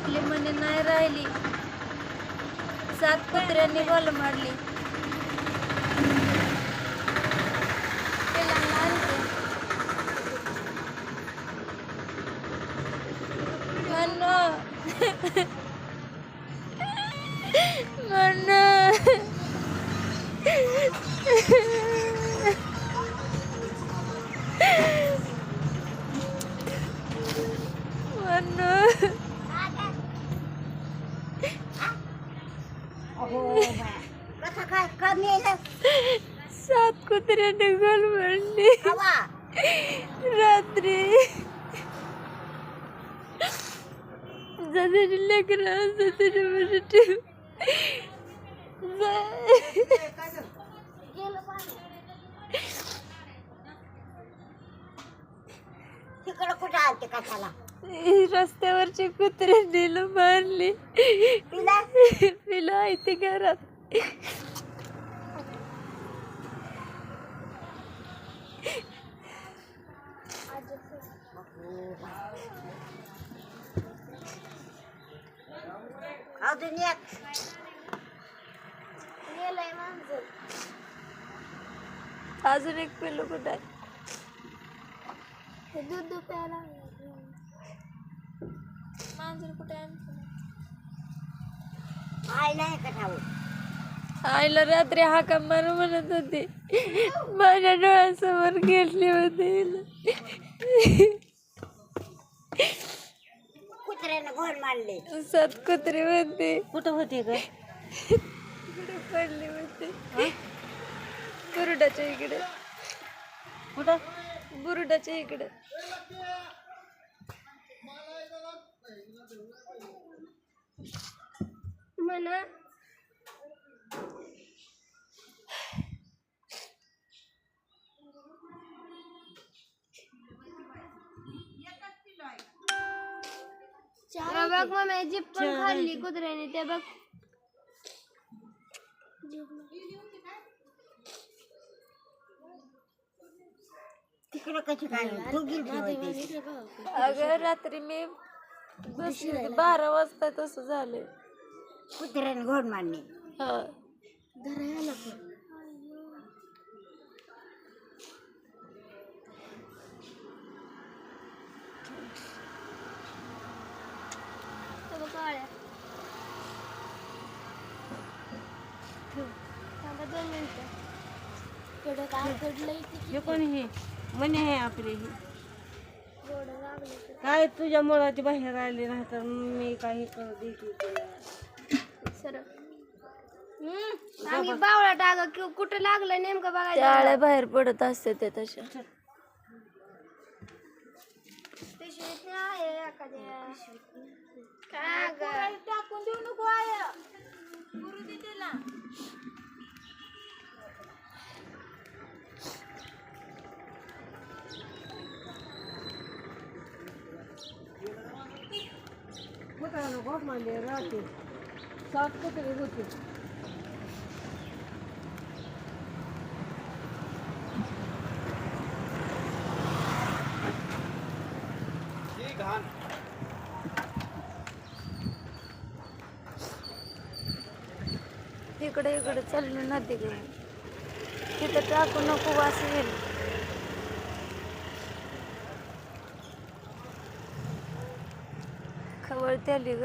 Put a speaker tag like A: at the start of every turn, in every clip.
A: आपली मने नाही राहिली. सात कुत्र्यांनी बोल मारली. पिलांना सात कुत्र्याने गोल मारली
B: हवा
A: रात्री. जरी लेकरं जरी ठेव
B: तिकडं कुठं आलते कशाला
A: रस्त्यावरची कुत्रे नेलं मारली. पिलं? आहे ते घरात.
B: अजून एक
A: अजून एक पिल्लू कुठं आहे? दूध प्यायला मांजर कुठे आहे?
B: आई नाही का ठाऊ?
A: आईला रात्री हाका मार म्हणत होती. माझ्या डोळ्यासमोर घेतली होती.
B: कुत्र्यानं घोर मारले.
A: सात कुत्रे होते
B: कुठं होते ग?
A: इकडे पडले होते बुरुडाच्या इकडे.
B: कुठं?
A: बुरुडाच्या इकडे. म्हणा. बघ मग जीप पण खाल्ली कुत्र्याने ते बघ.
B: तिकडं कशी काय
A: अगं रात्री मी बसली होती. बारा वाजता तसं झालंय.
B: कुत्र्यानं घोर मारले.
A: हा.
C: हे कोणी हे? म्हणे आहे आपले हे. काय तुझ्या मुलाची बाहेर आली नाही तर मी काही करू
D: आम्ही बावळा टाका कि कुठं लागलं नेमकं बघायला
A: आळ्या बाहेर पडत असते ते तशा.
D: पिशवीत नाही आहे एखाद्या. काय गं?
C: घोट मारले राहते सात कुत्रे होते
A: इकडे इकडे चाललो नदीकडे तिथं टाकू नको वास येईल. खवळते आली ग.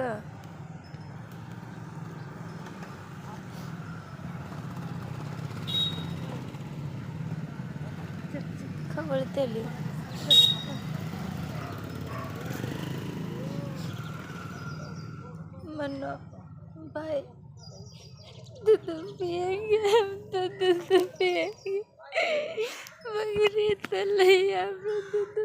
A: खवळते आली मन बाय दूध पिएंगे हम तो दूध पिएंगे मगर ये तो नहीं दूध